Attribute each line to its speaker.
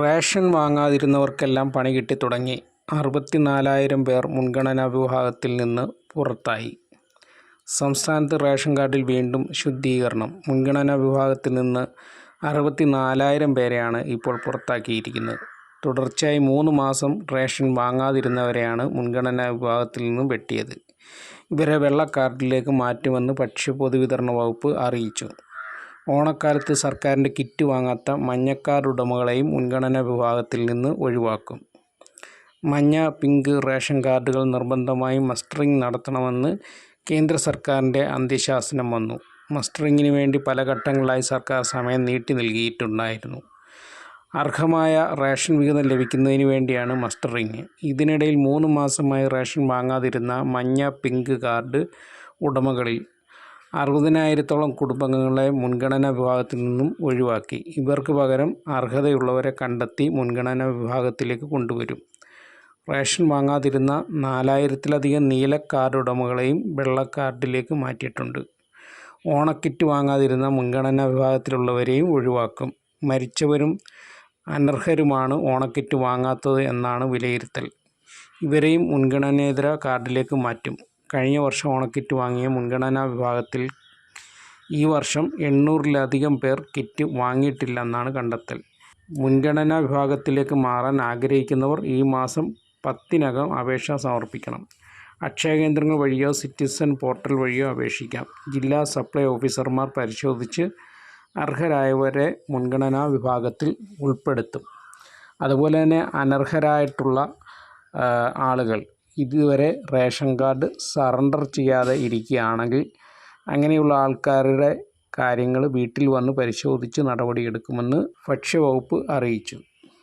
Speaker 1: Ration വാങ്ങാതിരുന്നവർക്കെല്ലാം പണി കിട്ടിത്തുടങ്ങി അറുപത്തിനാലായിരം പേർ മുൻഗണനാ വിഭാഗത്തിൽ നിന്ന് പുറത്തായി. സംസ്ഥാനത്ത് റേഷൻ കാർഡിൽ വീണ്ടും ശുദ്ധീകരണം. മുൻഗണനാ വിഭാഗത്തിൽ നിന്ന് അറുപത്തിനാലായിരം പേരെയാണ് ഇപ്പോൾ പുറത്താക്കിയിരിക്കുന്നത്. തുടർച്ചയായി മൂന്ന് മാസം റേഷൻ വാങ്ങാതിരുന്നവരെയാണ് മുൻഗണനാ വിഭാഗത്തിൽ നിന്നും വെട്ടിയത്. ഇവരെ വെള്ള കാർഡിലേക്ക് മാറ്റുമെന്ന് ഭക്ഷ്യ പൊതുവിതരണ വകുപ്പ് അറിയിച്ചു. ഓണക്കാലത്ത് സർക്കാരിന്റെ കിറ്റ് വാങ്ങാത്ത മഞ്ഞക്കാർഡ് ഉടമകളെയും മുൻഗണനാ വിഭാഗത്തിൽ നിന്ന് ഒഴിവാക്കും. മഞ്ഞ പിങ്ക് റേഷൻ കാർഡുകൾ നിർബന്ധമായി മസ്റ്ററിംഗ് നടത്തണമെന്ന് കേന്ദ്ര സർക്കാരിന്റെ അന്ത്യശാസനം വന്നു. മസ്റ്ററിങ്ങിന് വേണ്ടി പല ഘട്ടങ്ങളിലായി സർക്കാർ സമയം നീട്ടി നൽകിയിട്ടുണ്ടായിരുന്നു. അർഹമായ റേഷൻ വിഹിതം ലഭിക്കുന്നതിന് വേണ്ടിയാണ് മസ്റ്ററിങ് ഇതിനിടയിൽ മൂന്ന് മാസമായി റേഷൻ വാങ്ങാതിരുന്ന മഞ്ഞ പിങ്ക് കാർഡ് ഉടമകളിൽ അറുപതിനായിരത്തോളം കുടുംബങ്ങളെ മുൻഗണനാ വിഭാഗത്തിൽ നിന്നും ഒഴിവാക്കി. ഇവർക്ക് പകരം അർഹതയുള്ളവരെ കണ്ടെത്തി മുൻഗണനാ വിഭാഗത്തിലേക്ക് കൊണ്ടുവരും. റേഷൻ വാങ്ങാതിരുന്ന നാലായിരത്തിലധികം നീല കാർഡ് ഉടമകളെയും വെള്ള കാർഡിലേക്ക് മാറ്റിയിട്ടുണ്ട്. ഓണക്കിറ്റ് വാങ്ങാതിരുന്ന മുൻഗണനാ വിഭാഗത്തിലുള്ളവരെയും ഒഴിവാക്കും. മരിച്ചവരും അനർഹരുമാണ് ഓണക്കിറ്റ് വാങ്ങാത്തത് എന്നാണ് വിലയിരുത്തൽ. ഇവരെയും മുൻഗണനേതര കാർഡിലേക്ക് മാറ്റും. കഴിഞ്ഞ വർഷം ഓണക്കിറ്റ് വാങ്ങിയ മുൻഗണനാ വിഭാഗത്തിൽ ഈ വർഷം എണ്ണൂറിലധികം പേർ കിറ്റ് വാങ്ങിയിട്ടില്ലെന്നാണ് കണ്ടെത്തൽ. മുൻഗണനാ വിഭാഗത്തിലേക്ക് മാറാൻ ആഗ്രഹിക്കുന്നവർ ഈ മാസം പത്തിനകം അപേക്ഷ സമർപ്പിക്കണം. അക്ഷയ കേന്ദ്രങ്ങൾ വഴിയോ സിറ്റിസൺ പോർട്ടൽ വഴിയോ അപേക്ഷിക്കാം. ജില്ലാ സപ്ലൈ ഓഫീസർമാർ പരിശോധിച്ച് അർഹരായവരെ മുൻഗണനാ വിഭാഗത്തിൽ ഉൾപ്പെടുത്തും. അതുപോലെ തന്നെ അനർഹരായിട്ടുള്ള ആളുകൾ ഇതുവരെ റേഷൻ കാർഡ് സറണ്ടർ ചെയ്യാതെ ഇരിക്കുകയാണെങ്കിൽ അങ്ങനെയുള്ള ആൾക്കാരുടെ കാര്യങ്ങൾ വീട്ടിൽ വന്ന് പരിശോധിച്ച് നടപടിയെടുക്കുമെന്ന് ഭക്ഷ്യവകുപ്പ് അറിയിച്ചു.